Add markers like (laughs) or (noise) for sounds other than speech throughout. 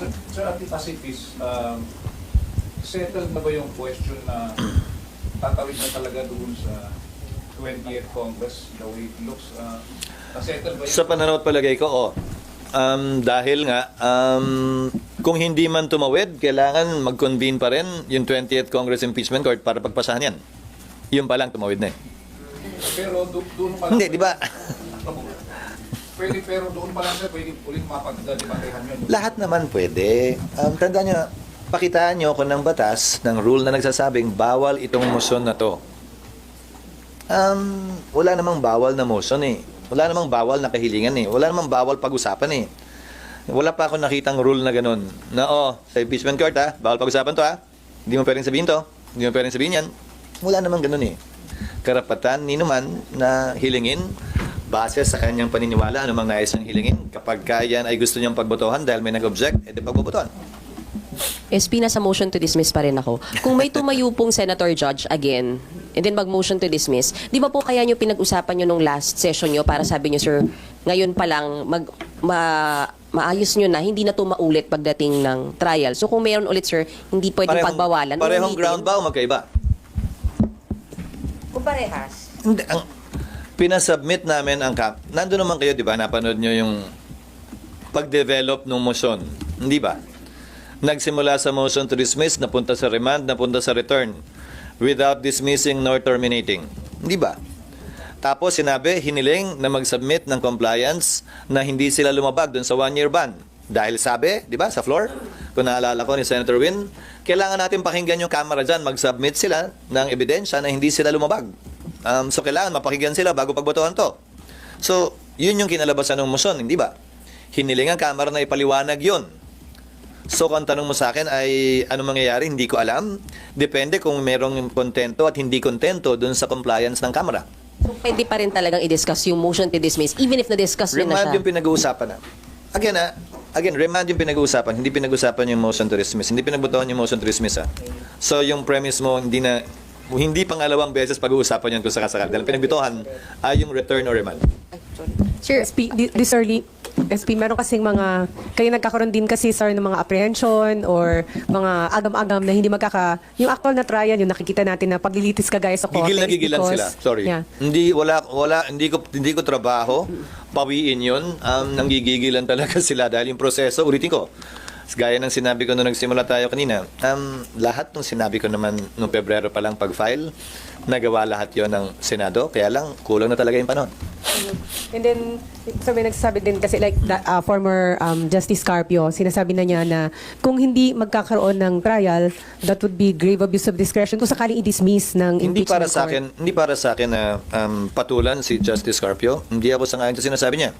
Sir, Sir Ati Pacifis, um, settled na ba yung question na tatawid na talaga doon sa 20th Congress, the way it looks? Uh, settled ba yun? Sa pananaw at palagay ko, oh. Um, dahil nga, um, kung hindi man tumawid, kailangan mag-convene pa rin yung 20th Congress Impeachment Court para pagpasahan yan. Yun pa lang, tumawid na eh. Pero do, doon pa lang... Hindi, di ba? Pwede, pero doon pa lang sir, pwede ulit mapagdadibatehan yun. Lahat naman pwede. Um, tandaan nyo, pakitaan nyo ako ng batas, ng rule na nagsasabing bawal itong motion na to. Um, wala namang bawal na motion eh. Wala namang bawal na kahilingan eh. Wala namang bawal pag-usapan eh. Wala pa ako nakitang rule na ganun. Na oh, sa impeachment court ha, bawal pag-usapan to ha. Hindi mo pwedeng sabihin to. Hindi mo pwedeng sabihin yan. Wala namang ganun eh. Karapatan ni naman na hilingin base sa kanyang paniniwala anumang nais niyang hilingin. Kapag kaya ay gusto niyang pagbotohan dahil may nag-object, edi pagbobotohan. SP, nasa motion to dismiss pa rin ako. Kung may tumayo pong senator judge again, and then mag-motion to dismiss, di ba po kaya nyo pinag-usapan nyo nung last session nyo para sabi nyo, sir, ngayon pa lang, mag, ma, maayos nyo na, hindi na to maulit pagdating ng trial. So kung mayroon ulit, sir, hindi pwedeng pagbawalan. Parehong Ulitin. ground ba o magkaiba? Kung parehas. Hindi, ang pinasubmit namin ang cap. Nandun naman kayo, di ba? Napanood nyo yung pag-develop ng motion. Hindi ba? Nagsimula sa motion to dismiss, napunta sa remand, napunta sa return without dismissing nor terminating. Hindi ba? Tapos sinabi, hiniling na mag-submit ng compliance na hindi sila lumabag dun sa one-year ban. Dahil sabi, di ba, sa floor, kung naalala ko ni Senator Win, kailangan natin pakinggan yung camera dyan, mag-submit sila ng ebidensya na hindi sila lumabag. Um, so kailangan mapakinggan sila bago pagbotohan to. So, yun yung kinalabasan ng motion, hindi ba? Hiniling ang camera na ipaliwanag yun. So, kung tanong mo sa akin ay ano mangyayari, hindi ko alam. Depende kung merong kontento at hindi kontento dun sa compliance ng camera. So pwede pa rin talagang i-discuss yung motion to dismiss, even if na-discuss na Remand siya. yung pinag-uusapan na. Again, ah, again, remand yung pinag-uusapan, hindi pinag-uusapan yung motion to dismiss. Hindi pinagbotohan yung motion to dismiss, ah. So, yung premise mo, hindi na, hindi pangalawang beses pag-uusapan yan kung sakasakal. Dahil pinagbotohan ay yung return or remand. Sir, SP, this early, SP, meron kasing mga, kayo nagkakaroon din kasi, sir, ng mga apprehension or mga agam-agam na hindi magkaka, yung actual na trial, yung nakikita natin na paglilitis ka guys sa korte. Gigil na is gigilan because- sila. Sorry. Yeah. Hindi wala wala hindi ko hindi ko trabaho pawiin 'yon. Um nanggigigilan talaga (laughs) sila dahil yung proseso, ulitin ko. Gaya ng sinabi ko nung nagsimula tayo kanina, um, lahat ng sinabi ko naman noong Pebrero pa lang pag-file, nagawa lahat yon ng Senado, kaya lang kulang na talaga yung panahon. And then, so may nagsasabi din kasi like the, uh, former um, Justice Carpio, sinasabi na niya na kung hindi magkakaroon ng trial, that would be grave abuse of discretion kung sakaling i-dismiss ng Hindi para impeachment sa court. akin, hindi para sa akin na um, patulan si Justice Carpio. Hindi ako sangayon sa sinasabi niya.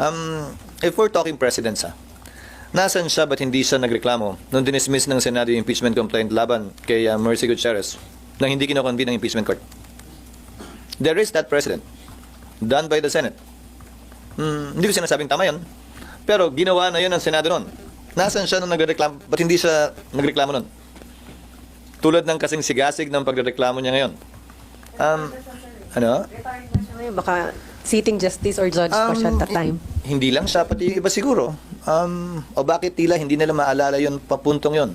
Um, if we're talking presidents ha, nasan siya ba't hindi siya nagreklamo nung dinismiss ng Senado yung impeachment complaint laban kay uh, Mercy Gutierrez nang hindi kinoconvene ng impeachment court? There is that precedent done by the Senate. Hmm, hindi ko sinasabing tama yun. Pero ginawa na yun ng Senado noon. Nasaan siya nung nagreklamo? Ba't hindi siya nagreklamo noon? Tulad ng kasing sigasig ng pagreklamo niya ngayon. Um, ano? Baka sitting justice or judge pa siya at that Um, time. Hindi lang siya, pati yung iba siguro. Um, o bakit tila hindi nila maalala yung papuntong yon?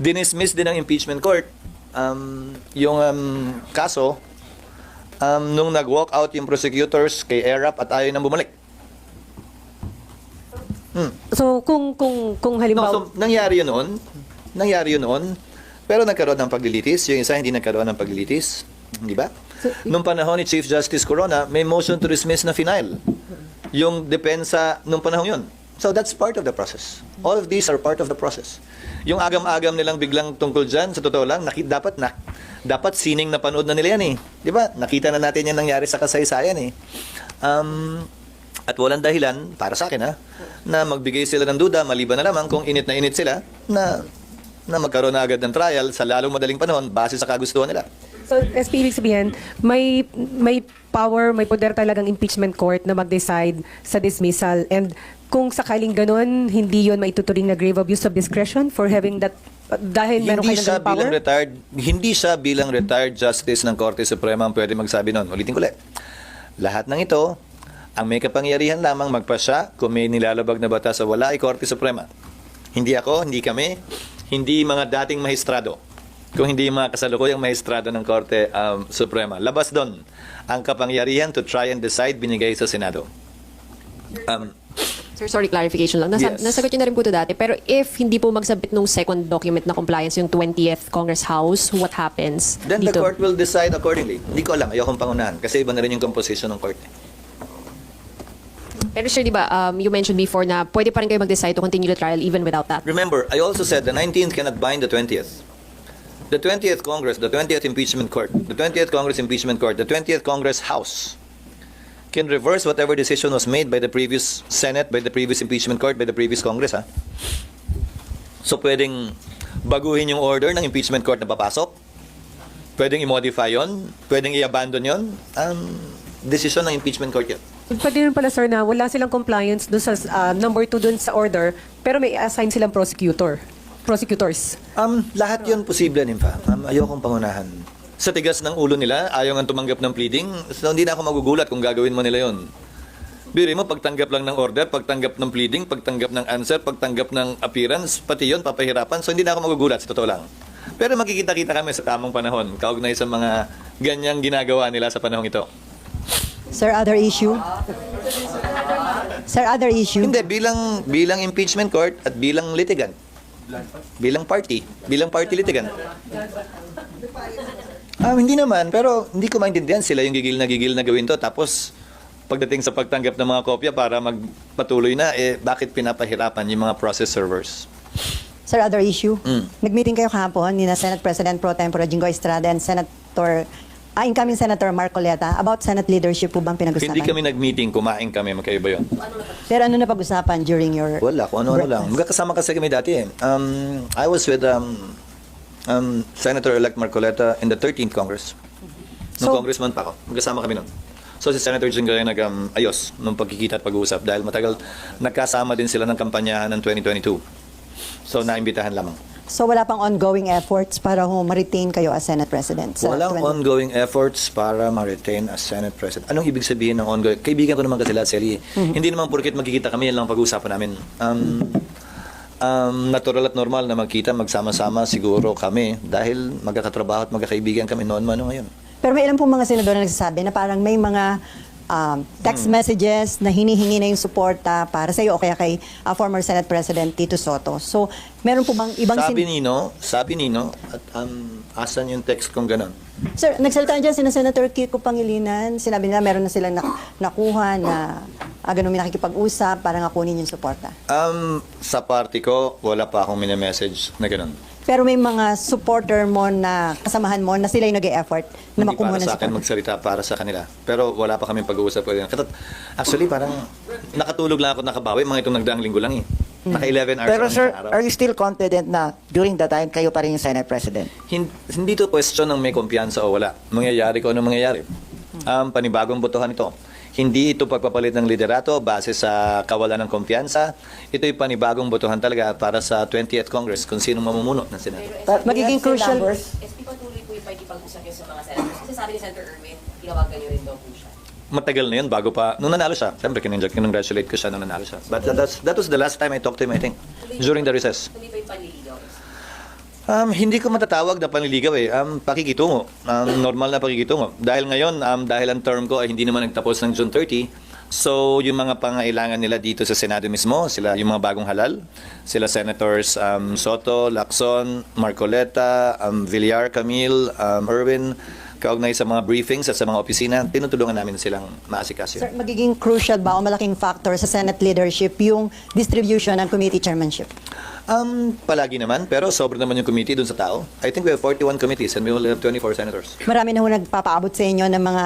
Dinismiss din ng impeachment court um, yung um, kaso um, nung nag-walk out yung prosecutors kay ERAP at ayaw nang bumalik. Hmm. So kung kung kung No, halimbawa so, nangyari yun noon. Nangyari yun noon. Pero nagkaroon ng paglilitis. Yung isa hindi nagkaroon ng paglilitis. Di ba? So, Nung panahon ni Chief Justice Corona, may motion to dismiss na final. Yung depensa nung panahon yun. So that's part of the process. All of these are part of the process. Yung agam-agam nilang biglang tungkol dyan, sa totoo lang, naki, dapat na, dapat sining na panood na nila yan eh. Di ba? Nakita na natin yan nangyari sa kasaysayan eh. Um, at walang dahilan, para sa akin ha, na magbigay sila ng duda, maliban na lamang kung init na init sila, na, na magkaroon na agad ng trial sa lalong madaling panahon base sa kagustuhan nila. So, SP, ibig sabihin, may, may power, may poder talagang impeachment court na mag-decide sa dismissal. And kung sakaling ganun, hindi yon maituturing na grave abuse of discretion for having that, dahil meron hindi kayo siya ng power? bilang retired, hindi siya bilang retired justice ng Korte Suprema ang pwede magsabi noon. Ulitin ko ulit. Lahat ng ito Ang may kapangyarihan lamang magpasya kung may nilalabag na batas o wala ay Korte Suprema. Hindi ako, hindi kami, hindi mga dating mahistrado. Kung hindi yung mga kasalukuyang mahistrado ng Korte um, Suprema. Labas doon ang kapangyarihan to try and decide binigay sa Senado. Um, Sir, sorry, clarification lang. Nasa, Yes. Nasagot nyo na rin po ito dati. Pero if hindi po magsabit nung second document na compliance, yung 20th Congress House, what happens then the dito? court will decide accordingly. Hindi ko alam, ayokong pangunahan kasi iba na rin yung composition ng court. Pero sir, di ba, um, you mentioned before na pwede pa rin kayo mag-decide to continue the trial even without that. Remember, I also said the 19th cannot bind the 20th. The 20th Congress, the 20th Impeachment Court, the 20th Congress Impeachment Court, the 20th Congress House can reverse whatever decision was made by the previous Senate, by the previous Impeachment Court, by the previous Congress. Ha? So pwedeng baguhin yung order ng Impeachment Court na papasok. Pwedeng i-modify yon, pwedeng i-abandon yon. Um, decision ng Impeachment Court yun. Pwede rin pala sir na wala silang compliance doon sa ah, number 2 doon sa order, pero may assign silang prosecutor. Prosecutors. Um, lahat yun posible, Nimfa. Um, ayokong pangunahan. Sa tigas ng ulo nila, ayaw nga tumanggap ng pleading, so hindi na ako magugulat kung gagawin mo nila yon. Biri mo, pagtanggap lang ng order, pagtanggap ng pleading, pagtanggap ng answer, pagtanggap ng appearance, pati yon papahirapan. So hindi na ako magugulat, sa totoo lang. Pero makikita-kita kami sa tamang panahon, kaugnay sa mga ganyang ginagawa nila sa panahong ito. Sir, other issue? Sir, other issue? Hindi, bilang, bilang impeachment court at bilang litigant. Bilang party. Bilang party litigant. Ah, hindi naman, pero hindi ko maintindihan sila yung gigil na gigil na gawin to. Tapos, pagdating sa pagtanggap ng mga kopya para magpatuloy na, eh, bakit pinapahirapan yung mga process servers? Sir, other issue? Mm. Nag-meeting kayo kahapon ni na Senate President Pro Tempore Jingo Estrada and Senator, ah, incoming Senator Marcoleta about Senate leadership po bang pinag-usapan? Hindi kami nag-meeting, kumain kami, magkaiba yun. Pero ano na pag-usapan during your... Wala, kung ano-ano lang. breakfast? Magkakasama kasi kami dati eh. Um, I was with um, um, Senator-elect Marcoleta in the 13th Congress. Nung So- congressman pa ako. Magkasama kami nun. So si Senator Jinggoy nag-ayos nung pagkikita at pag-uusap dahil matagal nagkasama din sila ng kampanyahan ng 2022. So naimbitahan lamang. So wala pang ongoing efforts para ho ma-retain kayo as Senate President? sa Walang 20 ongoing efforts para ma-retain as Senate President. Anong ibig sabihin ng ongoing? Kaibigan ko naman kasi lahat, Sally. Hindi naman porkit magkikita kami, yan lang pag-uusapan namin. Um, um, natural at normal na magkita, magsama-sama siguro kami dahil magkakatrabaho at magkakaibigan kami noon man o ngayon. Pero may ilan pong mga senador na nagsasabi na parang may mga um, text Hmm. messages na hinihingi na yung suporta para sa iyo o kaya kay uh, former Senate President Tito Soto. So, meron po bang ibang... Sabi sin- Nino, sabi Nino, at um, asan yung text kong ganon? Sir, nagsalita dyan sina Senator Kiko Pangilinan. Sinabi nila meron na silang nak- nakuha na uh, ganun may nakikipag-usap para nga kunin yung suporta. Um, sa party ko, wala pa akong mini-message na ganon. Pero may mga supporter mo na kasamahan mo na sila yung nag-e-effort na Hindi makumuha para ng sa akin magsalita para sa kanila. Pero wala pa kami pag-uusap ko. Katat, actually, parang nakatulog lang ako nakabawi. Mga itong nagdaang linggo lang eh. Naka 11 hours Pero ako sir, araw. are you still confident na during that time kayo pa rin yung Senate President? Hin- hindi to question ng may kumpiyansa o wala. Mangyayari ko anong mangyayari. Um, panibagong botohan ito. Hindi ito pagpapalit ng liderato base sa kawalan ng kumpiyansa. Ito'y panibagong botohan talaga para sa 20th Congress kung sino mamumuno ng Senado. But Magiging crucial-? SP patuloy po yung pagkipag-usap niyo sa mga senators. Kasi sabi ni Senator Erwin, tinawagan niyo rin daw po siya. Matagal na yun bago pa, nung nanalo siya. Siyempre, kinongratulate ko siya nung nanalo siya. But that, that's, that was the last time I talked to him, I think. During the recess. Tuloy pa yung panliligaw. Um, hindi ko matatawag na panliligaw eh. Um, pakikitungo. Um, normal na pakikitungo. Dahil ngayon, um, dahil ang term ko ay hindi naman nagtapos ng June 30, so yung mga pangailangan nila dito sa Senado mismo, sila yung mga bagong halal, sila Senators um, Soto, Lacson, Marcoleta, um, Villar, Camille, um, Erwin, kaugnay sa mga briefings at sa mga opisina, tinutulungan namin silang maasikaso. Sir, magiging crucial ba o malaking factor sa Senate leadership yung distribution ng committee chairmanship? Um, palagi naman, pero sobrang naman yung committee dun sa tao. I think we have 41 committees and we only have 24 senators. Marami na ho nagpapaabot sa inyo ng mga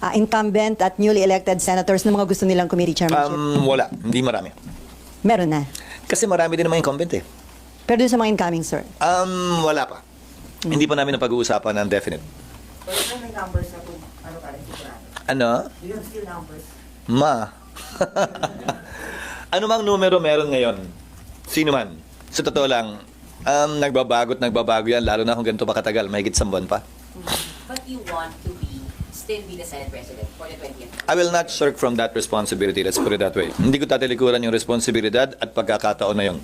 ah, incumbent at newly elected senators na mga gusto nilang committee chairmanship. Um, wala, hindi marami. Meron na. Kasi marami din naman incumbent eh. Pero doon sa mga incoming, sir. Um, wala pa. Hindi pa namin napag-uusapan ng definite. Pero sir, may numbers na kung ano rin sigurado. Ano? Do you have still numbers? Ma. (laughs) ano mang numero meron ngayon? Sino man? Sa totoo lang, um, nagbabago at nagbabago yan, lalo na kung ganito pa katagal, mahigit sa buwan pa. But you want to be still be the Senate President for the 20th? I will not shirk from that responsibility. Let's put it that way. Hindi ko tatalikuran yung responsibilidad at pagkakataon na yun.